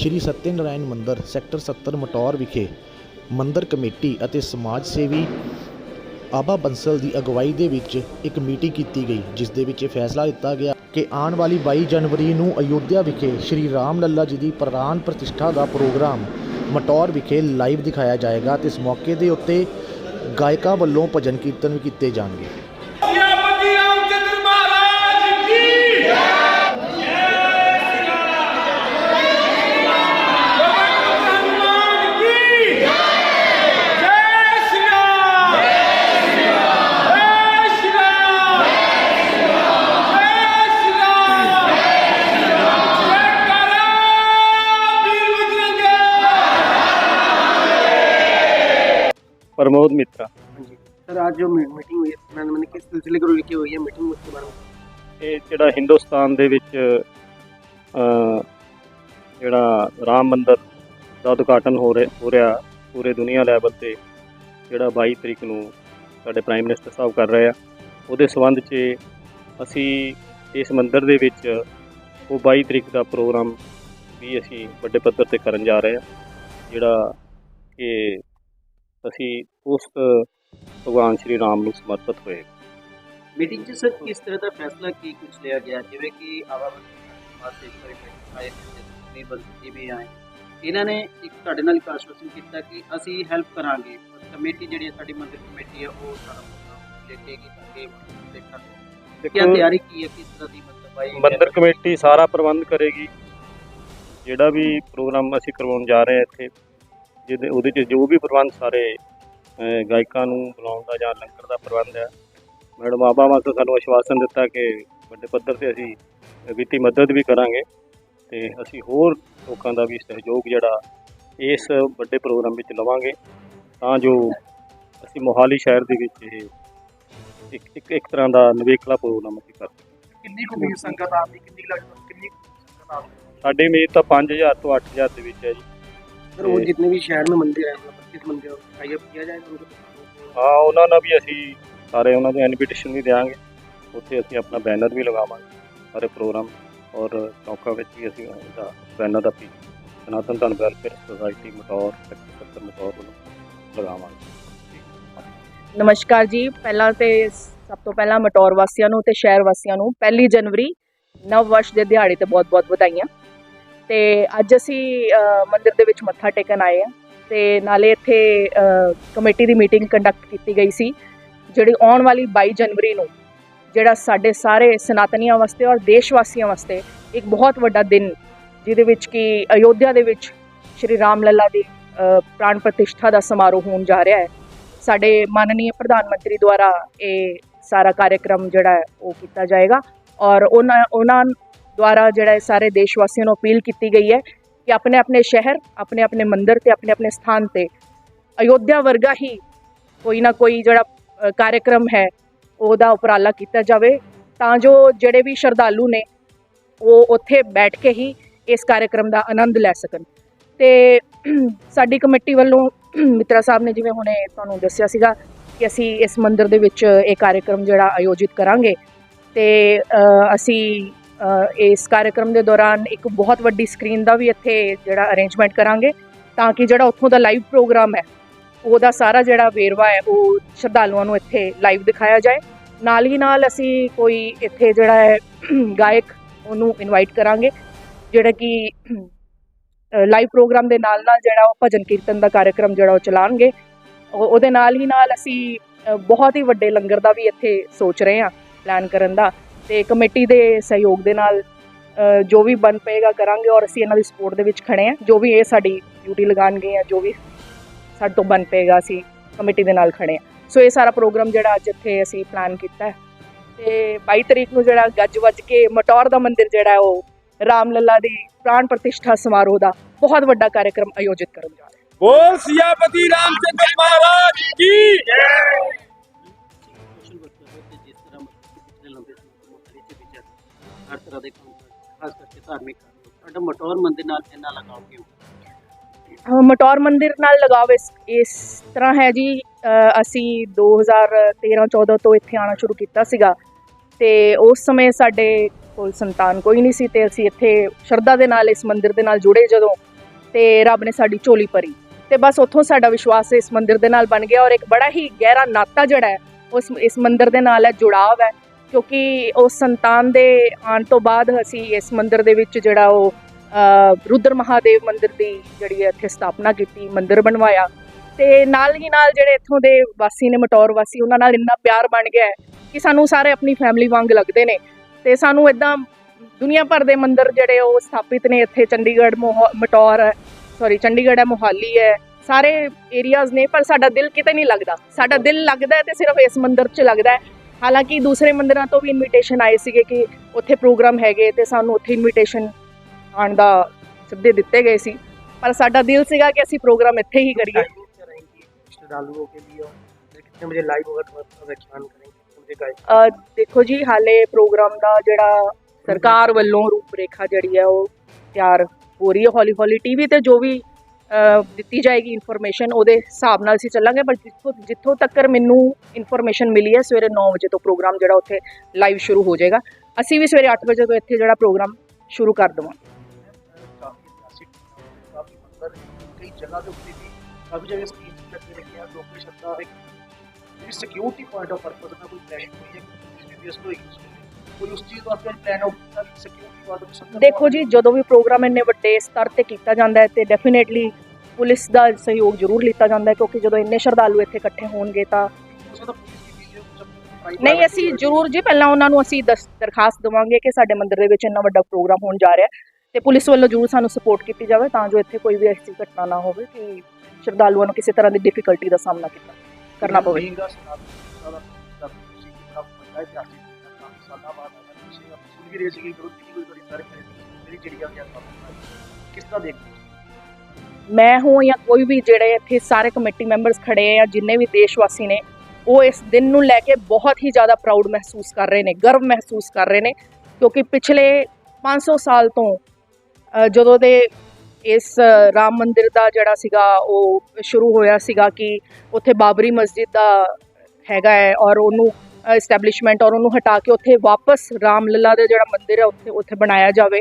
ਸ਼੍ਰੀ ਸਤਿਆਨਾਰਾਇਣ ਮੰਦਿਰ, ਸੈਕਟਰ 70 ਮਟੌਰ ਵਿਖੇ ਮੰਦਿਰ ਕਮੇਟੀ ਅਤੇ ਸਮਾਜ ਸੇਵੀ ਆਬਾ ਬੰਸਲ ਦੀ ਅਗਵਾਈ ਦੇ ਵਿੱਚ ਇੱਕ ਮੀਟਿੰਗ ਕੀਤੀ ਗਈ, ਜਿਸ ਦੇ ਵਿੱਚ ਇਹ ਫੈਸਲਾ ਲਿੱਤਾ ਗਿਆ ਕਿ ਆਉਣ ਵਾਲੀ 22 ਜਨਵਰੀ ਨੂੰ ਅਯੋਧਿਆ ਵਿਖੇ ਸ਼੍ਰੀ ਰਾਮ ਲੱਲਾ ਜੀ ਦੀ ਪ੍ਰਾਣ ਪ੍ਰਤਿਸ਼ਠਾ ਦਾ ਪ੍ਰੋਗਰਾਮ ਮਟੌਰ ਵਿਖੇ ਲਾਈਵ ਦਿਖਾਇਆ ਜਾਏਗਾ ਤੇ ਇਸ ਮੌਕੇ ਦੇ ਉੱਤੇ ਗਾਇਕਾਂ ਵੱਲੋਂ ਭਜਨ ਕੀਰਤਨ ਵੀ ਕੀਤੇ ਜਾਣਗੇ। प्रमोद मित्रा जी सर आज जो मी- मीटिंग हुई है मैंने मैंने किस सिलसिले को लेके हुई है मीटिंग उसके बारे में ਇਹ ਜਿਹੜਾ ਹਿੰਦੁਸਤਾਨ ਦੇ ਵਿੱਚ ਅ, ਜਿਹੜਾ ਰਾਮ ਮੰਦਿਰ ਦਾ ਉਦਘਾਟਨ ਹੋ ਰਿਹਾ ਹੋ ਰਿਹਾ ਪੂਰੇ ਦੁਨੀਆ ਲੈਵਲ ਤੇ ਜਿਹੜਾ 22 ਤਰੀਕ ਨੂੰ ਸਾਡੇ ਪ੍ਰਾਈਮ ਮਿਨਿਸਟਰ ਸਾਹਿਬ ਕਰ ਰਹੇ ਆ ਉਹਦੇ ਸਬੰਧ 'ਚ ਅਸੀਂ ਇਸ ਮੰਦਿਰ ਦੇ ਵਿੱਚ ਉਹ 22 ਤਰੀਕ ਦਾ ਪ੍ਰੋਗਰਾਮ ਵੀ ਅਸੀਂ ਵੱਡੇ ਪੱਧਰ ਤੇ ਕਰਨ ਜਾ ਰਹੇ ਆ ਜਿਹੜਾ ਕਿ ਅਸੀਂ ਉਸ ਭਗਵਾਨ ਸ਼੍ਰੀ ਰਾਮ ਨੂੰ ਸਮਰਪਿਤ ਹੋਏ। ਮੀਟਿੰਗ 'ਚ ਸਰ ਕਿਸ ਤਰ੍ਹਾਂ ਦਾ ਫੈਸਲਾ ਕੀ ਕੁਝ ਲਿਆ ਗਿਆ? ਜਿਵੇਂ ਕਿ ਆਵਾਜ਼ ਇਹਨਾਂ ਨੇ ਇੱਕ ਤੁਹਾਡੇ ਨਾਲ ਇੱਕ ਕੀਤਾ ਕਿ ਅਸੀਂ ਹੈਲਪ ਕਰਾਂਗੇ। ਕਮੇਟੀ ਜਿਹੜੀ ਹੈ ਸਾਡੀ ਮੰਦਿਰ ਕਮੇਟੀ ਹੈ ਉਹ ਸਾਡਾ ਦੇਖੇਗੀ ਕਿ ਦੇਖਾਂ ਕੀ ਤਿਆਰੀ ਕੀ ਹੈ? ਕਿਸ ਤਰ੍ਹਾਂ ਦੀ ਮਤਲਬ ਆਈ ਮੰਦਿਰ ਕਮੇਟੀ ਸਾਰਾ ਪ੍ਰਬੰਧ ਕਰੇਗੀ। ਜਿਹੜਾ ਵੀ ਪ੍ਰੋਗਰਾਮ ਅਸੀਂ ਕਰਵਾਉਣ ਜਾ ਰਹੇ ਹਾਂ ਇੱਥੇ ਜਿਹਦੇ ਉਹਦੇ 'ਚ ਜੋ ਵੀ ਪ੍ਰਬੰਧ ਸਾਰੇ ਅਹ, ਗਾਇਕਾਂ ਨੂੰ ਬੁਲਾਉਣ ਦਾ ਜਾਂ ਲੰਗਰ ਦਾ ਪ੍ਰਬੰਧ ਹੈ। ਮੈਡਮ ਆਬਾ ਵਾਸਤੇ ਸਾਨੂੰ ਆਸ਼ਵਾਸਨ ਦਿੱਤਾ ਕਿ ਵੱਡੇ ਪੱਧਰ ਤੇ ਅਸੀਂ ਵਿੱਤੀ ਮਦਦ ਵੀ ਕਰਾਂਗੇ ਤੇ ਅਸੀਂ ਹੋਰ ਲੋਕਾਂ ਦਾ ਵੀ ਸਹਿਯੋਗ ਜਿਹੜਾ ਇਸ ਵੱਡੇ ਪ੍ਰੋਗਰਾਮ ਵਿੱਚ ਲਵਾਂਗੇ। ਤਾਂ ਜੋ ਅਸੀਂ ਮੋਹਾਲੀ ਸ਼ਹਿਰ ਦੇ ਵਿੱਚ ਇਹ ਇੱਕ ਇੱਕ ਇੱਕ ਤਰ੍ਹਾਂ ਦਾ ਨਵੇਕਲਾ ਪ੍ਰੋਗਰਾਮ ਅਸੀਂ ਕਰ ਸਕੀਏ। ਕਿੰਨੀ ਕੁ ਵੀ ਸੰਗਤ ਆਉਂਦੀ? ਕਿੰਨੀ ਲੱਗਦੀ? ਕਿੰਨੀ ਸੰਗਤ ਆਉਂਦੀ? ਸਾਡੀ ਉਮੀਦ ਤਾਂ 5000 ਤੋਂ 8000 ਦੇ ਵਿੱਚ ਹੈ ਜੀ। सर वो जितने भी शहर में मंदिर है मतलब पच्चीस मंदिर टाई अप किया जाए उनको ਹਾਂ ਉਹਨਾਂ ਨਾਲ ਵੀ ਅਸੀਂ ਸਾਰੇ ਉਹਨਾਂ ਨੂੰ ਇਨਵੀਟੇਸ਼ਨ ਵੀ ਦੇਵਾਂਗੇ ਉੱਥੇ ਅਸੀਂ ਆਪਣਾ ਬੈਨਰ ਵੀ ਲਗਾਵਾਂਗੇ ਸਾਰੇ ਪ੍ਰੋਗਰਾਮ ਔਰ ਚੌਕਾਂ ਵਿੱਚ ਵੀ ਅਸੀਂ ਉਹਦਾ ਬੈਨਰ ਦਾ ਵੀ Sanatan Dhan welfare society Mataur sector 70 Mataur ਵੱਲੋਂ ਲਗਾਵਾਂਗੇ ਨਮਸਕਾਰ ਜੀ ਪਹਿਲਾਂ ਤੇ ਸਭ ਤੋਂ ਪਹਿਲਾਂ ਮਟੌਰ ਵਾਸੀਆਂ ਨੂੰ ਤੇ ਸ਼ਹਿਰ ਵਾਸੀਆਂ ਨੂੰ ਪਹਿਲੀ ਜਨਵਰੀ ਨਵ ਵਰਸ਼ ਦੇ ਦਿਹਾੜੇ ਤੇ ਬਹੁਤ-ਬਹੁਤ ਵਧਾਈਆਂ ਤੇ ਅੱਜ ਅਸੀਂ ਅ, ਮੰਦਿਰ ਦੇ ਵਿੱਚ ਮੱਥਾ ਟੇਕਣ ਆਏ ਆ ਤੇ ਨਾਲੇ ਇੱਥੇ ਕਮੇਟੀ ਦੀ ਮੀਟਿੰਗ ਕੰਡਕਟ ਕੀਤੀ ਗਈ ਸੀ ਜਿਹੜੀ ਆਉਣ ਵਾਲੀ 22 ਜਨਵਰੀ ਨੂੰ ਜਿਹੜਾ ਸਾਡੇ ਸਾਰੇ ਸਨਾਤਨੀਆਂ ਵਾਸਤੇ ਔਰ ਦੇਸ਼ ਵਾਸੀਆਂ ਵਾਸਤੇ ਇੱਕ ਬਹੁਤ ਵੱਡਾ ਦਿਨ ਜਿਹਦੇ ਵਿੱਚ ਕਿ ਅਯੋਧਿਆ ਦੇ ਵਿੱਚ ਸ਼੍ਰੀ ਰਾਮ ਲੱਲਾ ਦੀ ਪ੍ਰਾਣ ਪ੍ਰਤਿਸ਼ਠਾ ਦਾ ਸਮਾਰੋਹ ਹੋਣ ਜਾ ਰਿਹਾ ਹੈ। ਸਾਡੇ ਮਾਨਨੀय ਪ੍ਰਧਾਨ ਮੰਤਰੀ ਦੁਆਰਾ ਇਹ ਸਾਰਾ ਕਾਰਜਕ੍ਰਮ ਜਿਹੜਾ ਉਹ ਕੀਤਾ ਜਾਏਗਾ ਔਰ ਉਹਨਾਂ ਉਹਨਾਂ ਦੁਆਰਾ ਜਿਹੜਾ ਸਾਰੇ ਦੇਸ਼ ਵਾਸੀਆਂ ਨੂੰ ਅਪੀਲ ਕੀਤੀ ਗਈ ਹੈ ਕਿ ਆਪਣੇ ਆਪਣੇ ਸ਼ਹਿਰ ਆਪਣੇ ਆਪਣੇ ਮੰਦਿਰ ਤੇ ਆਪਣੇ ਆਪਣੇ ਸਥਾਨ ਤੇ ਅਯੋਧਿਆ ਵਰਗਾ ਹੀ ਕੋਈ ਨਾ ਕੋਈ ਜਿਹੜਾ ਅ, ਕਾਰਜਕ੍ਰਮ ਹੈ ਉਹਦਾ ਉਪਰਾਲਾ ਕੀਤਾ ਜਾਵੇ। ਤਾਂ ਜੋ ਜਿਹੜੇ ਵੀ ਸ਼ਰਧਾਲੂ ਨੇ ਉਹ ਉੱਥੇ ਬੈਠ ਕੇ ਹੀ ਇਸ ਕਾਰਜਕ੍ਰਮ ਦਾ ਆਨੰਦ ਲੈ ਸਕਣ। ਤੇ ਸਾਡੀ ਕਮੇਟੀ ਵੱਲੋਂ ਮਿੱਤਰਾ ਸਾਹਿਬ ਨੇ ਜਿਵੇਂ ਹੁਣੇ ਤੁਹਾਨੂੰ ਦੱਸਿਆ ਸੀਗਾ ਕਿ ਅਸੀਂ ਇਸ ਮੰਦਿਰ ਦੇ ਵਿੱਚ ਇਹ ਕਾਰਜਕ੍ਰਮ ਜਿਹੜਾ ਆਯੋਜਿਤ ਕਰਾਂਗੇ। ਤੇ ਅਸੀਂ ਇਸ ਕਾਰਜਕ੍ਰਮ ਦੇ ਦੌਰਾਨ ਇੱਕ ਬਹੁਤ ਵੱਡੀ ਸਕਰੀਨ ਦਾ ਵੀ ਇੱਥੇ ਜਿਹੜਾ ਅਰੇਂਜਮੈਂਟ ਕਰਾਂਗੇ ਤਾਂ ਕਿ ਜਿਹੜਾ ਉੱਥੋਂ ਦਾ ਲਾਈਵ ਪ੍ਰੋਗਰਾਮ ਹੈ, ਉਹਦਾ ਸਾਰਾ ਜਿਹੜਾ ਵੇਰਵਾ ਹੈ, ਉਹ ਸ਼ਰਧਾਲੂਆਂ ਨੂੰ ਇੱਥੇ ਲਾਈਵ ਦਿਖਾਇਆ ਜਾਏ। ਨਾਲ ਹੀ ਨਾਲ ਅਸੀਂ ਕੋਈ ਇੱਥੇ ਜਿਹੜਾ ਹੈ, ਗਾਇਕ ਉਹਨੂੰ ਇਨਵਾਈਟ ਕਰਾਂਗੇ, ਜਿਹੜਾ ਕਿ ਲਾਈਵ ਪ੍ਰੋਗਰਾਮ ਦੇ ਨਾਲ ਨਾਲ ਜਿਹੜਾ ਉਹ ਭਜਨ ਕੀਰਤਨ ਦਾ ਕਾਰਜਕ੍ਰਮ ਜਿਹੜਾ ਉਹ ਚਲਾਉਣਗੇ ਉਹ- ਉਹਦੇ ਨਾਲ ਹੀ ਨਾਲ ਅਸੀਂ ਬਹੁਤ ਹੀ ਵੱਡੇ ਲੰਗਰ ਦਾ ਵੀ ਇੱਥੇ ਸੋਚ ਰਹੇ ਹਾਂ ਪਲਾਨ ਕਰਨ ਦਾ। ਤੇ ਕਮੇਟੀ ਦੇ ਸਹਿਯੋਗ ਦੇ ਨਾਲ ਜੋ ਵੀ ਬਣ ਪਏਗਾ ਕਰਾਂਗੇ ਔਰ ਅਸੀਂ ਇਹਨਾਂ ਦੀ ਸਪੋਰਟ ਦੇ ਵਿੱਚ ਖੜੇ ਆ ਜੋ ਵੀ ਇਹ ਸਾਡੀ ਡਿਊਟੀ ਲਗਾਣਗੇ ਆ ਜੋ ਵੀ ਸਾਡੇ ਤੋਂ ਬਣ ਪਏਗਾ, ਅਸੀਂ ਕਮੇਟੀ ਦੇ ਨਾਲ ਖੜੇ ਆ ਸੋ ਇਹ ਸਾਰਾ ਪ੍ਰੋਗਰਾਮ ਜਿਹੜਾ ਅੱਜ ਇੱਥੇ ਅਸੀਂ ਪਲਾਨ ਕੀਤਾ ਹੈ। ਤੇ 22 ਤਰੀਕ ਨੂੰ ਜਿਹੜਾ ਗੱਜ ਵੱਜ ਕੇ ਮਟੌਰ ਦਾ ਮੰਦਿਰ ਜਿਹੜਾ ਉਹ ਰਾਮ ਲੱਲਾ ਦੀ ਪ੍ਰਾਣ ਪ੍ਰਤਿਸ਼ਠਾ ਸਮਾਰੋਹ ਦਾ ਬਹੁਤ ਵੱਡਾ ਕਾਰਜਕ੍ਰਮ ਆਯੋਜਿਤ ਕਰਨ ਜਾ ਰਿਹਾ ਹਾਂ। ਬੋਲ ਸਿਆਪਤੀ ਰਾਮਚੰਦਰ ਮਹਾਰਾਜ ਕੀ ਹਰ ਤਰ੍ਹਾਂ ਖਾਸ ਕਰਕੇ ਧਾਰਮਿਕ ਕੰਮ ਤੁਹਾਡਾ ਮਟੌਰ ਮੰਦਿਰ ਨਾਲ ਇੰਨਾ ਲਗਾਓ ਕਿਉਂ? ਮਟੌਰ ਮੰਦਿਰ ਨਾਲ ਲਗਾਵ ਇਸ ਇਸ ਤਰ੍ਹਾਂ ਹੈ ਜੀ ਅ, ਅਸੀਂ 2013-14 ਤੋਂ ਇੱਥੇ ਆਉਣਾ ਸ਼ੁਰੂ ਕੀਤਾ ਸੀਗਾ। ਤੇ ਉਸ ਸਮੇਂ ਸਾਡੇ ਕੋਲ ਸੰਤਾਨ ਕੋਈ ਨਹੀਂ ਸੀ ਤੇ ਅਸੀਂ ਇੱਥੇ ਸ਼ਰਧਾ ਦੇ ਨਾਲ ਇਸ ਮੰਦਿਰ ਦੇ ਨਾਲ ਜੁੜੇ ਜਦੋਂ ਤੇ ਰੱਬ ਨੇ ਸਾਡੀ ਝੋਲੀ ਭਰੀ। ਤੇ ਬਸ ਉੱਥੋਂ ਸਾਡਾ ਵਿਸ਼ਵਾਸ ਇਸ ਮੰਦਿਰ ਦੇ ਨਾਲ ਬਣ ਗਿਆ ਔਰ ਇੱਕ ਬੜਾ ਹੀ ਗਹਿਰਾ ਨਾਤਾ ਜਿਹੜਾ ਹੈ ਉਸ ਇਸ ਮੰਦਿਰ ਦੇ ਨਾਲ ਹੈ ਜੁੜਾਵ ਹੈ। ਕਿਉਂਕਿ ਉਸ ਸੰਤਾਨ ਦੇ ਆਉਣ ਤੋਂ ਬਾਅਦ ਅਸੀਂ ਇਸ ਮੰਦਿਰ ਦੇ ਵਿੱਚ ਜਿਹੜਾ ਉਹ ਰੁਦਰ ਮਹਾਦੇਵ ਮੰਦਿਰ ਦੀ ਜਿਹੜੀ ਹੈ ਇੱਥੇ ਸਥਾਪਨਾ ਕੀਤੀ, ਮੰਦਿਰ ਬਣਵਾਇਆ। ਤੇ ਨਾਲ ਹੀ ਨਾਲ ਜਿਹੜੇ ਇੱਥੋਂ ਦੇ ਵਾਸੀ ਨੇ, ਮਟੌਰ ਵਾਸੀ, ਉਹਨਾਂ ਨਾਲ ਇੰਨਾ ਪਿਆਰ ਬਣ ਗਿਆ ਕਿ ਸਾਨੂੰ ਸਾਰੇ ਆਪਣੀ ਫੈਮਿਲੀ ਵਾਂਗ ਲੱਗਦੇ ਨੇ। ਤੇ ਸਾਨੂੰ ਇਦਾਂ ਦੁਨੀਆ ਭਰ ਦੇ ਮੰਦਿਰ ਜਿਹੜੇ ਉਹ ਸਥਾਪਿਤ ਨੇ, ਇੱਥੇ ਚੰਡੀਗੜ੍ਹ, ਮੋਹ- ਮਟੌਰ ਹੈ ਸੌਰੀ ਚੰਡੀਗੜ੍ਹ ਹੈ, ਮੋਹਾਲੀ ਹੈ, ਸਾਰੇ ਏਰੀਆਜ਼ ਨੇ, ਪਰ ਸਾਡਾ ਦਿਲ ਕਿਤੇ ਨਹੀਂ ਲੱਗਦਾ। ਸਾਡਾ ਦਿਲ ਲੱਗਦਾ ਹੈ ਤੇ ਸਿਰਫ ਇਸ ਮੰਦਿਰ 'ਚ ਲੱਗਦਾ ਹਾਲਾਂਕਿ ਦੂਸਰੇ ਮੰਦਿਰਾਂ ਤੋਂ ਵੀ ਇਨਵੀਟੇਸ਼ਨ ਆਏ ਸੀਗੇ ਕਿ ਉੱਥੇ ਪ੍ਰੋਗਰਾਮ ਹੈਗੇ ਤੇ ਸਾਨੂੰ ਉੱਥੇ ਇਨਵੀਟੇਸ਼ਨ ਆਉਣ ਦਾ ਸੱਦੇ ਦਿੱਤੇ ਗਏ ਸੀ ਪਰ ਸਾਡਾ ਦਿਲ ਸੀਗਾ ਕਿ ਅਸੀਂ ਪ੍ਰੋਗਰਾਮ ਇੱਥੇ ਹੀ ਕਰੀਏ रहेंगी श्रद्धालुओं के लिए और कितने बजे लाइव होगा थोड़ा व्याख्यान करेंगे कितने बजे गाइड ਅ, ਦੇਖੋ ਜੀ ਹਾਲੇ ਪ੍ਰੋਗਰਾਮ ਦਾ ਜਿਹੜਾ ਸਰਕਾਰ ਵੱਲੋਂ ਰੂਪਰੇਖਾ ਜਿਹੜੀ ਹੈ ਉਹ ਤਿਆਰ ਹੋ ਰਹੀ ਹੈ ਹੌਲੀ ਹੌਲੀ ਟੀਵੀ ਤੇ ਜੋ ਵੀ ਅ, ਦਿੱਤੀ ਜਾਏਗੀ ਇਨਫੋਰਮੇਸ਼ਨ ਉਹਦੇ ਹਿਸਾਬ ਨਾਲ ਅਸੀਂ ਚੱਲਾਂਗੇ ਪਰ ਜਿੱਥੋਂ ਜਿੱਥੋਂ ਤੱਕ ਮੈਨੂੰ ਇਨਫੋਰਮੇਸ਼ਨ ਮਿਲੀ ਹੈ, ਸਵੇਰੇ 9 ਵਜੇ ਤੋਂ ਪ੍ਰੋਗਰਾਮ ਜਿਹੜਾ ਉੱਥੇ ਲਾਈਵ ਸ਼ੁਰੂ ਹੋ ਜਾਏਗਾ। ਅਸੀਂ ਵੀ ਸਵੇਰੇ 8 ਵਜੇ ਤੋਂ ਇੱਥੇ ਜਿਹੜਾ ਪ੍ਰੋਗਰਾਮ ਸ਼ੁਰੂ ਕਰ ਦਵਾਂਗੇ। ਕਈ ਜਗ੍ਹਾ ਦੇ ਉੱਤੇ ਵੀ ਕਾਫੀ ਜਗ੍ਹਾ ਸਕੀਮ ਚੱਲਦੇ ਰਹੇ ਆ ਲੋਕੀ ਸ਼ਬਦਾਂ ਇੱਕ ਸਿਕਿਉਰਿਟੀ ਪੁਆਇੰਟ ਆਫ ਪਰਪਸ ਨਾਲ ਕੋਈ ਕ੍ਰੈਸ਼ ਹੋਈ ਹੈ ਜਿਸ ਨੂੰ ਯੂਜ਼ ਕੋਈ ਉਸ ਚੀਜ਼ ਵਾਸਤੇ ਪਲਾਨ ਆਊਟ ਕੀਤਾ ਕਿ ਸਿਕਿਉਰਿਟੀ ਵਾਸਤੇ ਸੰਗਤ ਦੇਖੋ ਜੀ ਜਦੋਂ ਵੀ ਪ੍ਰੋਗਰਾਮ ਇੰਨੇ ਵੱਡੇ ਸਤਰ ਤੇ ਕੀਤਾ ਜਾਂਦਾ ਹੈ ਤੇ ਡੈਫੀਨੇਟਲੀ ਪੁਲਿਸ ਦਾ ਸਹਿਯੋਗ ਜ਼ਰੂਰ ਲਿੱਤਾ ਜਾਂਦਾ ਹੈ ਕਿਉਂਕਿ ਜਦੋਂ ਇੰਨੇ ਸ਼ਰਧਾਲੂ ਇੱਥੇ ਇਕੱਠੇ ਹੋਣਗੇ ਤਾਂ ਨਹੀਂ ਅਸੀਂ ਜ਼ਰੂਰ ਜੀ ਪਹਿਲਾਂ ਉਹਨਾਂ ਨੂੰ ਅਸੀਂ ਦਰਖਾਸਤ ਦੇਵਾਂਗੇ ਕਿ ਸਾਡੇ ਮੰਦਿਰ ਦੇ ਵਿੱਚ ਇੰਨਾ ਵੱਡਾ ਪ੍ਰੋਗਰਾਮ ਹੋਣ ਜਾ ਰਿਹਾ ਤੇ ਪੁਲਿਸ ਵੱਲੋਂ ਜ਼ਰੂਰ ਸਾਨੂੰ ਸਪੋਰਟ ਕੀਤੀ ਜਾਵੇ ਤਾਂ ਜੋ ਇੱਥੇ ਕੋਈ ਵੀ ਐਸੀ ਘਟਨਾ ਨਾ ਹੋਵੇ ਕਿ ਸ਼ਰਧਾਲੂਆਂ ਨੂੰ ਕਿਸੇ ਤਰ੍ਹਾਂ ਦੀ ਡਿਫਿਕਲਟੀ ਦਾ ਸਾਹਮਣਾ ਕੀਤਾ ਕਰਨਾ ਪਵੇ। ਤੁਸੀਂ ਆਪ ਸੁਣ ਵੀ ਰਹੇ ਕੋਈ ਬੜੀ ਸਾਰੇ ਮੇਰੀ ਜਿਹੜੀ ਆ ਕਿਸ ਤਰ੍ਹਾਂ ਦੇਖਦੇ ਮੈਂ ਹੂੰ ਜਾਂ ਕੋਈ ਵੀ ਜਿਹੜੇ ਇੱਥੇ ਸਾਰੇ ਕਮੇਟੀ ਮੈਂਬਰਸ ਖੜੇ ਆ, ਜਿੰਨੇ ਵੀ ਦੇਸ਼ ਵਾਸੀ ਨੇ, ਉਹ ਇਸ ਦਿਨ ਨੂੰ ਲੈ ਕੇ ਬਹੁਤ ਹੀ ਜ਼ਿਆਦਾ ਪ੍ਰਾਊਡ ਮਹਿਸੂਸ ਕਰ ਰਹੇ ਨੇ, ਗਰਵ ਮਹਿਸੂਸ ਕਰ ਰਹੇ ਨੇ, ਕਿਉਂਕਿ ਪਿਛਲੇ 500 ਸਾਲ ਤੋਂ ਜਦੋਂ ਦੇ ਇਸ ਰਾਮ ਮੰਦਿਰ ਦਾ ਜਿਹੜਾ ਸੀਗਾ, ਉਹ ਸ਼ੁਰੂ ਹੋਇਆ ਸੀਗਾ ਕਿ ਉੱਥੇ ਬਾਬਰੀ ਮਸਜਿਦ ਦਾ ਹੈਗਾ ਹੈ ਔਰ ਉਹਨੂੰ ਐਸਟੈਬਲਿਸ਼ਮੈਂਟ ਔਰ ਉਹਨੂੰ ਹਟਾ ਕੇ ਉੱਥੇ ਵਾਪਸ ਰਾਮ ਲੱਲਾ ਦਾ ਜਿਹੜਾ ਮੰਦਿਰ ਹੈ ਉੱਥੇ ਉੱਥੇ ਬਣਾਇਆ ਜਾਵੇ।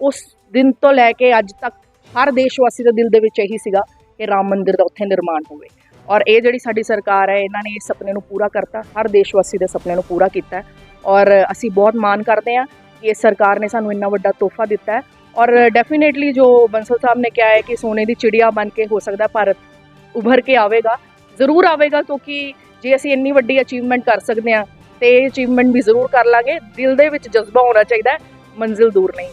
ਉਸ ਦਿਨ ਤੋਂ ਲੈ ਕੇ ਅੱਜ ਤੱਕ ਹਰ ਦੇਸ਼ ਵਾਸੀ ਦੇ ਦਿਲ ਦੇ ਵਿੱਚ ਇਹੀ ਸੀਗਾ ਕਿ ਰਾਮ ਮੰਦਿਰ ਦਾ ਉੱਥੇ ਨਿਰਮਾਣ ਹੋਵੇ। ਔਰ ਇਹ ਜਿਹੜੀ ਸਾਡੀ ਸਰਕਾਰ ਹੈ, ਇਹਨਾਂ ਨੇ ਇਸ ਸੁਪਨੇ ਨੂੰ ਪੂਰਾ ਕਰਤਾ। ਹਰ ਦੇਸ਼ ਵਾਸੀ ਦੇ ਸੁਪਨੇ ਨੂੰ ਪੂਰਾ ਕੀਤਾ ਔਰ ਅਸੀਂ ਬਹੁਤ ਮਾਣ ਕਰਦੇ ਹਾਂ ਕਿ ਇਸ ਸਰਕਾਰ ਨੇ ਸਾਨੂੰ ਇੰਨਾ ਵੱਡਾ ਤੋਹਫਾ ਦਿੱਤਾ ਹੈ। ਔਰ ਡੈਫੀਨੇਟਲੀ ਜੋ ਬੰਸਲ ਸਾਹਿਬ ਨੇ ਕਿਹਾ ਹੈ ਕਿ ਸੋਨੇ ਦੀ ਚਿੜੀਆ ਬਣ ਕੇ ਹੋ ਸਕਦਾ ਭਾਰਤ ਉਭਰ ਕੇ ਆਵੇਗਾ, ਜ਼ਰੂਰ ਆਵੇਗਾ ਕਿਉਂਕਿ ਜੇ ਅਸੀਂ ਇੰਨੀ ਵੱਡੀ ਅਚੀਵਮੈਂਟ ਕਰ ਸਕਦੇ ਹਾਂ ਤੇ ਇਹ ਅਚੀਵਮੈਂਟ ਵੀ ਜ਼ਰੂਰ ਕਰ ਲਾਂਗੇ। ਦਿਲ ਦੇ ਵਿੱਚ ਜਜ਼ਬਾ ਹੋਣਾ ਚਾਹੀਦਾ ਹੈ ਮੰਜ਼ਿਲ ਦੂਰ ਨਹੀਂ।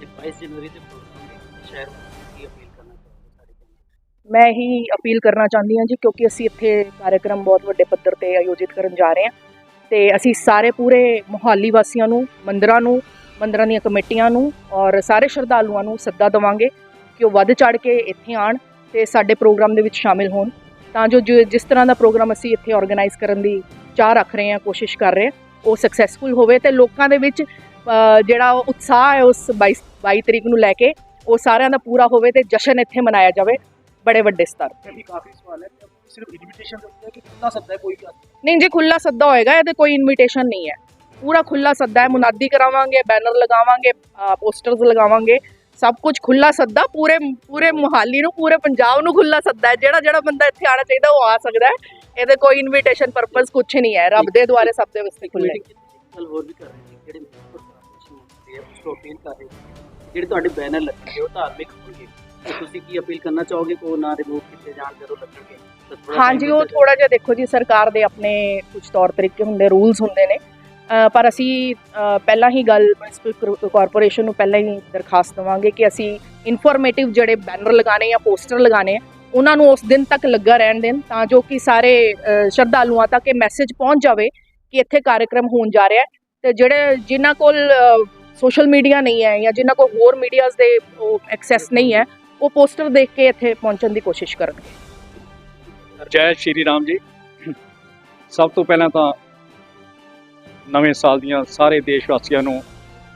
ਤੇ 22 ਜਨਵਰੀ ਦੇ ਪ੍ਰੋਗਰਾਮ ਦੇ ਸ਼ਹਿਰ ਵਾਸੀਆਂ ਨੂੰ ਕੀ ਅਪੀਲ ਕਰਨਾ ਚਾਹੁੰਦੇ ਸਾਰੇ ਜਣੇ ਮੈਂ ਹੀ ਅਪੀਲ ਕਰਨਾ ਚਾਹੁੰਦੀ ਹਾਂ ਜੀ ਕਿਉਂਕਿ ਅਸੀਂ ਇੱਥੇ ਕਾਰਜਕ੍ਰਮ ਬਹੁਤ ਵੱਡੇ ਪੱਧਰ ਤੇ ਆਯੋਜਿਤ ਕਰਨ ਜਾ ਰਹੇ ਹਾਂ। ਤੇ ਅਸੀਂ ਸਾਰੇ ਪੂਰੇ ਮੁਹਾਲੀ ਵਾਸੀਆਂ ਨੂੰ ਮੰਦਰਾਂ ਨੂੰ ਮੰਦਰਾਂ ਦੀਆਂ ਕਮੇਟੀਆਂ ਨੂੰ ਔਰ ਸਾਰੇ ਸ਼ਰਧਾਲੂਆਂ ਨੂੰ ਸੱਦਾ ਦੇਵਾਂਗੇ ਕਿ ਉਹ ਵੱਧ ਚੜ ਕੇ ਇੱਥੇ ਆਣ ਤੇ ਸਾਡੇ ਪ੍ਰੋਗਰਾਮ ਦੇ ਵਿੱਚ ਸ਼ਾਮਿਲ ਹੋਣ। ਤਾਂ ਜੋ ਜਿਸ ਤਰ੍ਹਾਂ ਦਾ ਪ੍ਰੋਗਰਾਮ ਅਸੀਂ ਇੱਥੇ ਆਰਗੇਨਾਈਜ਼ ਕਰਨ ਦੀ ਚਾਹ ਰੱਖ ਰਹੇ ਹਾਂ ਕੋਸ਼ਿਸ਼ ਕਰ ਰਹੇ ਹਾਂ ਉਹ ਸਕਸੈਸਫੁਲ ਹੋਵੇ ਤੇ ਲੋਕਾਂ ਦੇ ਵਿੱਚ ਜਿਹੜਾ ਉਤਸ਼ਾਹ ਹੈ ਉਸ 22 22 ਤਰੀਕ ਨੂੰ ਲੈ ਕੇ ਉਹ ਸਾਰਿਆਂ ਦਾ ਪੂਰਾ ਹੋਵੇ ਤੇ ਜਸ਼ਨ ਇੱਥੇ ਮਨਾਇਆ ਜਾਵੇ ਬੜੇ ਵੱਡੇ ਸਤਰ ਤੇ। ਵੀ ਕਾਫੀ ਸਵਾਲ ਹੈ ਸਿਰਫ ਇਨਵੀਟੇਸ਼ਨ ਦੇ ਉੱਤੇ ਹੈ ਕਿ ਕਿੰਨਾ ਸੱਦਾ ਹੈ ਕੋਈ ਨਹੀਂ ਜੇ ਖੁੱਲਾ ਸੱਦਾ ਹੋਏਗਾ ਇਹਦੇ ਕੋਈ ਇਨਵੀਟੇਸ਼ਨ ਨਹੀਂ ਹੈ ਪੂਰਾ ਖੁੱਲਾ ਸੱਦਾ ਹੈ ਮੁਨਾਦੀ ਕਰਾਵਾਂਗੇ ਬੈਨਰ ਲਗਾਵਾਂਗੇ ਪੋਸਟਰਸ ਲਗਾਵਾਂਗੇ ਸਭ ਕੁਝ ਖੁੱਲਾ ਸੱਦਾ ਪੂਰੇ ਪੂਰੇ ਮੁਹਾਲੀ ਨੂੰ ਪੂਰੇ ਪੰਜਾਬ ਨੂੰ ਖੁੱਲਾ ਸੱਦਾ ਹੈ। ਜਿਹੜਾ ਜਿਹੜਾ ਬੰਦਾ ਇੱਥੇ ਆਣਾ ਚਾਹੀਦਾ ਉਹ ਆ ਸਕਦਾ ਹੈ। ਇਹਦੇ ਕੋਈ ਇਨਵੀਟੇਸ਼ਨ ਪਰਪਸ ਕੁਝ ਨਹੀਂ ਹੈ। ਰੱਬ ਦੇ ਦੁਆਰੇ ਸਭ ਦੇ ਵਾਸਤੇ ਖੁੱਲੇ ਮੀਟਿੰਗ ਚ ਤੁਸੀਂ ਗੱਲ ਹੋਰ ਵੀ ਕਰ ਰਹੇ ਸੀ ਜਿਹੜੇ ਉਸ ਤੋਂ ਅਪੀਲ ਕਰ ਰਹੇ ਜਿਹੜੇ ਤੁਹਾਡੇ ਬੈਨਰ ਲੱਗਣਗੇ ਉਹ ਧਾਰਮਿਕ ਹੋਣਗੇ। ਤੁਸੀਂ ਕੀ ਅਪੀਲ ਕਰਨਾ ਚਾਹੋਗੇ ਕਿ ਨਾ ਰਿਮੂਵ ਕੀਤੇ ਜਾਣ ਜਦੋਂ ਲੱਗਣਗੇ? ਹਾਂਜੀ ਉਹ ਥੋੜਾ ਜਿਹਾ ਦੇਖੋ ਜੀ ਸਰਕਾਰ ਦੇ ਆਪਣੇ ਕੁਝ ਤੌਰ ਤਰੀਕੇ ਹੁੰਦੇ ਰੂਲਸ ਹੁੰਦੇ ਨੇ। ਪਰ ਅਸੀਂ ਪਹਿਲਾਂ ਹੀ ਗੱਲ ਮਿਊਨਿਸਪਲ ਕਾਰਪੋਰੇਸ਼ਨ ਨੂੰ ਪਹਿਲਾਂ ਹੀ ਦਰਖਾਸਤ ਦੇਵਾਂਗੇ ਕਿ ਅਸੀਂ ਇਨਫੋਰਮੇਟਿਵ ਜਿਹੜੇ ਬੈਨਰ ਲਗਾਣੇ ਜਾਂ ਪੋਸਟਰ ਲਗਾਣੇ ਆ ਉਹਨਾਂ ਨੂੰ ਉਸ ਦਿਨ ਤੱਕ ਲੱਗਾ ਰਹਿਣ ਦੇਣ ਤਾਂ ਜੋ ਕਿ ਸਾਰੇ ਸ਼ਰਧਾਲੂਆਂ ਤੱਕ ਇਹ ਮੈਸੇਜ ਪਹੁੰਚ ਜਾਵੇ ਕਿ ਇੱਥੇ ਕਾਰਜਕ੍ਰਮ ਹੋਣ ਜਾ ਰਿਹਾ ਹੈ। ਤੇ ਜਿਹੜੇ, ਜਿਨ੍ਹਾਂ ਕੋਲ ਸੋਸ਼ਲ ਮੀਡੀਆ ਨਹੀਂ ਹੈ ਜਾਂ ਜਿਨ੍ਹਾਂ ਕੋਲ ਹੋਰ ਮੀਡੀਆਜ਼ ਦੇ ਐਕਸੈਸ ਨਹੀਂ ਹੈ, ਉਹ ਪੋਸਟਰ ਦੇਖ ਕੇ ਇੱਥੇ ਪਹੁੰਚਣ ਦੀ ਕੋਸ਼ਿਸ਼ ਕਰਨਗੇ। ਜੈ ਸ਼੍ਰੀ ਰਾਮ ਜੀ। ਸਭ ਤੋਂ ਪਹਿਲਾਂ ਤਾਂ ਨਵੇਂ ਸਾਲ ਦੀਆਂ ਸਾਰੇ ਦੇਸ਼ ਵਾਸੀਆਂ ਨੂੰ,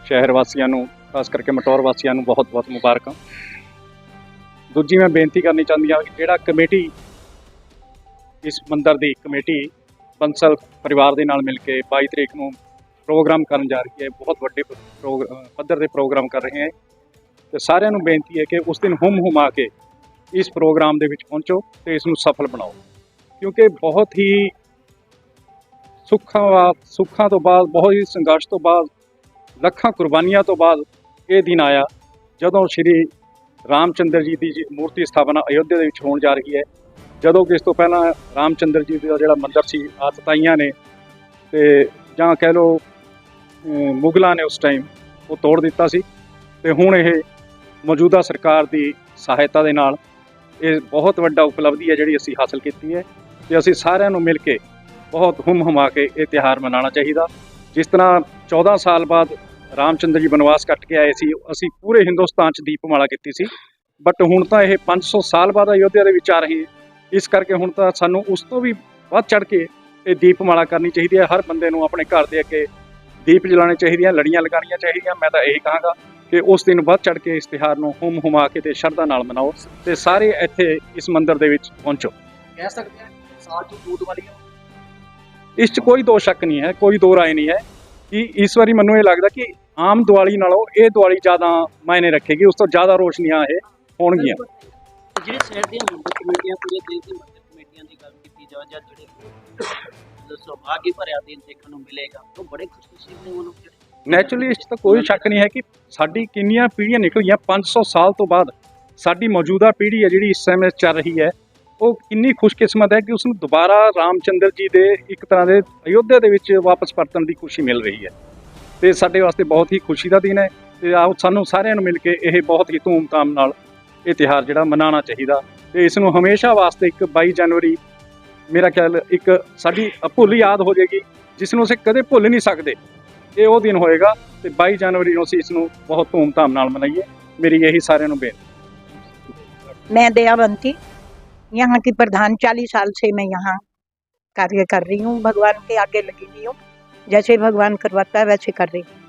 ਸ਼ਹਿਰ ਵਾਸੀਆਂ ਨੂੰ, ਖਾਸ ਕਰਕੇ ਮਟੌਰ ਵਾਸੀਆਂ ਨੂੰ ਬਹੁਤ-ਬਹੁਤ ਮੁਬਾਰਕਾਂ। ਦੂਜੀ ਮੈਂ ਬੇਨਤੀ ਕਰਨੀ ਚਾਹੁੰਦੀ ਹਾਂ ਜਿਹੜਾ ਕਮੇਟੀ, ਇਸ ਮੰਦਰ ਦੀ ਕਮੇਟੀ ਬੰਸਲ ਪਰਿਵਾਰ ਦੇ ਨਾਲ ਮਿਲ ਕੇ 22 ਤਰੀਕ ਨੂੰ ਪ੍ਰੋਗਰਾਮ ਕਰਨ ਜਾ ਰਹੀ ਹੈ, ਬਹੁਤ ਵੱਡੇ ਪ੍ਰੋਗ- ਪੱਧਰ ਦੇ ਪ੍ਰੋਗਰਾਮ ਕਰ ਰਹੇ ਹੈ। ਤੇ ਸਾਰਿਆਂ ਨੂੰ ਬੇਨਤੀ ਹੈ ਕਿ ਉਸ ਦਿਨ ਹੁਮ ਹੁਮਾ ਕੇ ਇਸ ਪ੍ਰੋਗਰਾਮ ਦੇ ਵਿੱਚ ਪਹੁੰਚੋ ਤੇ ਇਸ ਨੂੰ ਸਫਲ ਬਣਾਓ। ਕਿਉਂਕਿ ਬਹੁਤ ਹੀ ਸੁੱਖਾਂ ਬਾਅਦ ਸੁੱਖਾਂ ਤੋਂ ਬਾਅਦ, ਬਹੁਤ ਹੀ ਸੰਘਰਸ਼ ਤੋਂ ਬਾਅਦ, ਲੱਖਾਂ ਕੁਰਬਾਨੀਆਂ ਤੋਂ ਬਾਅਦ ਇਹ ਦਿਨ ਆਇਆ, ਜਦੋਂ ਸ਼੍ਰੀ ਰਾਮਚੰਦਰ ਜੀ ਦੀ ਜੀ ਮੂਰਤੀ ਸਥਾਪਨਾ ਅਯੋਧਿਆ ਦੇ ਵਿੱਚ ਹੋਣ ਜਾ ਰਹੀ ਹੈ। ਜਦੋਂ ਕਿ ਇਸ ਤੋਂ ਪਹਿਲਾਂ ਰਾਮਚੰਦਰ ਜੀ ਦਾ ਜਿਹੜਾ ਮੰਦਿਰ ਸੀ, ਆਤਤਾਈਆਂ ਨੇ ਤੇ ਜਾਂ ਕਹਿ ਲਓ ਮੁਗਲਾਂ ਨੇ ਉਸ ਟਾਈਮ ਉਹ ਤੋੜ ਦਿੱਤਾ ਸੀ ਤੇ ਹੁਣ ਇਹ ਮੌਜੂਦਾ ਸਰਕਾਰ ਦੀ ਸਹਾਇਤਾ ਦੇ ਨਾਲ ਇਹ ਬਹੁਤ ਵੱਡਾ ਉਪਲਬਧੀ ਹੈ ਜਿਹੜੀ ਅਸੀਂ ਹਾਸਲ ਕੀਤੀ ਹੈ ਤੇ ਅਸੀਂ ਸਾਰਿਆਂ ਨੂੰ ਮਿਲ ਕੇ ਬਹੁਤ ਹੁਮ ਹੁਮਾ ਕੇ ਇਹ ਤਿਉਹਾਰ ਮਨਾਉਣਾ ਚਾਹੀਦਾ। ਜਿਸ ਤਰ੍ਹਾਂ 14 ਸਾਲ ਬਾਅਦ ਰਾਮਚੰਦਰ ਜੀ ਬਨਵਾਸ ਕੱਟ ਕੇ ਆਏ ਸੀ, ਅਸੀਂ ਪੂਰੇ ਹਿੰਦੁਸਤਾਨ 'ਚ ਦੀਪਮਾਲਾ ਕੀਤੀ ਸੀ। ਬਟ ਹੁਣ ਤਾਂ ਇਹ 500 ਸਾਲ ਬਾਅਦ ਅਯੋਧਿਆ ਦੇ ਵਿੱਚ ਆ ਰਹੀ ਹੈ। ਇਸ ਕਰਕੇ ਹੁਣ ਤਾਂ ਸਾਨੂੰ ਉਸ ਤੋਂ ਵੀ ਵੱਧ ਚੜ ਕੇ ਇਹ ਦੀਪਮਾਲਾ ਕਰਨੀ ਚਾਹੀਦੀ ਹੈ। ਹਰ ਬੰਦੇ ਨੂੰ ਆਪਣੇ ਘਰ ਦੇ ਅੱਗੇ ਦੀਪ ਜਲਾਉਣੇ ਚਾਹੀਦੀਆਂ ਲੜੀਆਂ ਲਗਾਉਣੀਆਂ ਚਾਹੀਦੀਆਂ। ਮੈਂ ਤਾਂ ਇਹੀ ਕਹਾਂਗਾ ਕਿ ਉਸ ਦਿਨ ਵੱਧ ਚੜ ਕੇ ਇਸ ਤਿਉਹਾਰ ਨੂੰ ਹੁਮ ਹੁਮਾ ਕੇ ਤੇ ਸ਼ਰਧਾ ਨਾਲ ਮਨਾਓ ਤੇ ਸਾਰੇ ਇੱਥੇ ਇਸ ਮੰਦਿਰ ਦੇ ਵਿੱਚ ਪਹੁੰਚੋ। ਕਹਿ ਸਕਦੇ ਹਾਂ ਸਾਲ ਚ ਦੋ ਦੀਵਾਲੀਆਂ ਇਸ 'ਚ ਕੋਈ ਦੋ ਸ਼ੱਕ ਨਹੀਂ ਹੈ ਕੋਈ ਦੋ ਰਾਏ ਨਹੀਂ ਹੈ ਕਿ ਇਸ ਵਾਰੀ ਮੈਨੂੰ ਇਹ ਲੱਗਦਾ ਕਿ ਆਮ ਦੀਵਾਲੀ ਨਾਲੋਂ ਇਹ ਦੀਵਾਲੀ ਜ਼ਿਆਦਾ ਮਾਇਨੇ ਰੱਖੇਗੀ ਉਸ ਤੋਂ ਜ਼ਿਆਦਾ ਰੋਸ਼ਨੀਆਂ ਇਹ ਹੋਣਗੀਆਂ। ਜਿਹੜੇ ਸ਼ਹਿਰ ਦੀਆਂ ਮੰਦਰ ਕਮੇਟੀਆਂ ਪੂਰੇ ਦੇਸ਼ ਦੀ ਮੰਦਰ ਕਮੇਟੀਆਂ ਦੀ ਗੱਲ ਕੀਤੀ ਜਾਵੇ ਜਾਂ ਜਿਹੜੇ ਮਤਲਬ ਸੁਭਾਗੀ ਭਰਿਆ ਦਿਨ ਦੇਖਣ ਨੂੰ ਮਿਲੇਗਾ ਉਹ ਬੜੇ ਖੁਸ਼ਨਸੀਬ ਨੇ ਉਹ ਲੋਕ ਜਿਹੜੇ। ਨੈਚੁਰਲੀ ਇਸ ਤਾਂ ਕੋਈ ਸ਼ੱਕ ਨਹੀਂ ਹੈ ਕਿ ਸਾਡੀ ਕਿੰਨੀਆਂ ਪੀੜ੍ਹੀਆਂ ਨਿਕਲੀਆਂ 500 ਸਾਲ ਤੋਂ ਬਾਅਦ ਸਾਡੀ ਮੌਜੂਦਾ ਪੀੜ੍ਹੀ ਹੈ ਜਿਹੜੀ ਇਸ ਸਮੇਂ ਚੱਲ ਰਹੀ ਹੈ। ਉਹ ਕਿੰਨੀ ਖੁਸ਼ਕਿਸਮਤ ਹੈ ਕਿ ਉਸ ਨੂੰ ਦੁਬਾਰਾ ਰਾਮਚੰਦਰ ਜੀ ਦੇ ਇੱਕ ਤਰ੍ਹਾਂ ਦੇ ਅਯੋਧਿਆ ਦੇ ਵਿੱਚ ਵਾਪਸ ਪਰਤਣ ਦੀ ਖੁਸ਼ੀ ਮਿਲ ਰਹੀ ਹੈ। ਤੇ ਸਾਡੇ ਵਾਸਤੇ ਬਹੁਤ ਹੀ ਖੁਸ਼ੀ ਦਾ ਦਿਨ ਹੈ ਤੇ ਆਓ ਸਾਨੂੰ ਸਾਰਿਆਂ ਨੂੰ ਮਿਲ ਕੇ ਇਹ ਬਹੁਤ ਹੀ ਧੂਮ-ਧਾਮ ਨਾਲ ਇਹ ਤਿਹਾਰ ਜਿਹੜਾ ਮਨਾਉਣਾ ਚਾਹੀਦਾ। ਤੇ ਇਸ ਨੂੰ ਹਮੇਸ਼ਾ ਵਾਸਤੇ ਇੱਕ 22 ਜਨਵਰੀ ਮੇਰਾ ਖਿਆਲ ਇੱਕ ਸਾਡੀ ਭੁੱਲ ਯਾਦ ਹੋ ਜਾਏਗੀ, ਜਿਸ ਨੂੰ ਅਸੀਂ ਕਦੇ ਭੁੱਲ ਨਹੀਂ ਸਕਦੇ। ਇਹ ਉਹ ਦਿਨ ਹੋਏਗਾ ਤੇ 22 ਜਨਵਰੀ ਨੂੰ ਅਸੀਂ ਇਸ ਨੂੰ ਬਹੁਤ ਧੂਮ-ਧਾਮ ਨਾਲ ਮਨਾਈਏ। ਮੇਰੀ ਇਹੀ ਸਾਰਿਆਂ ਨੂੰ ਬੇਨਤੀ। ਮੈਂ ਦਇਆਵੰਤੀ यहाँ की प्रधान चालीस साल से मैं यहाँ कार्य कर रही हूँ। भगवान के आगे लगी हुई हूँ। जैसे भगवान करवाता है, वैसे कर रही हूँ।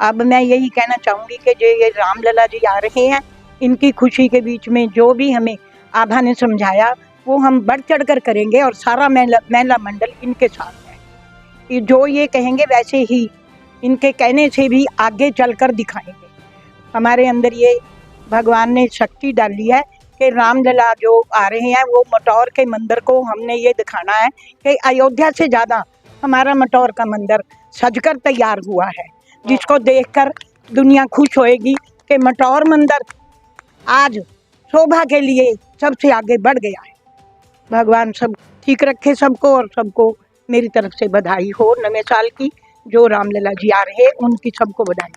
अब मैं यही कहना चाहूँगी कि जो ये रामलला जी आ रहे हैं, इनकी खुशी के बीच में जो भी हमें आभा ने समझाया, वो हम बढ़ चढ़ कर करेंगे और सारा महिला महिला मंडल इनके साथ है। जो ये कहेंगे, वैसे ही इनके कहने से भी आगे चलकर दिखाएँगे। हमारे अंदर ये भगवान ने शक्ति डाली है कि रामलला जो आ रहे हैं, वो मटौर के मंदिर को हमने ये दिखाना है कि अयोध्या से ज़्यादा हमारा मटौर का मंदिर सजकर तैयार हुआ है, जिसको देखकर दुनिया खुश होएगी कि मटौर मंदिर आज शोभा के लिए सबसे आगे बढ़ गया है। भगवान सब ठीक रखे सबको और सबको मेरी तरफ़ से बधाई हो। नवे साल की जो रामलला जी आ रहे हैं, उनकी सबको बधाई।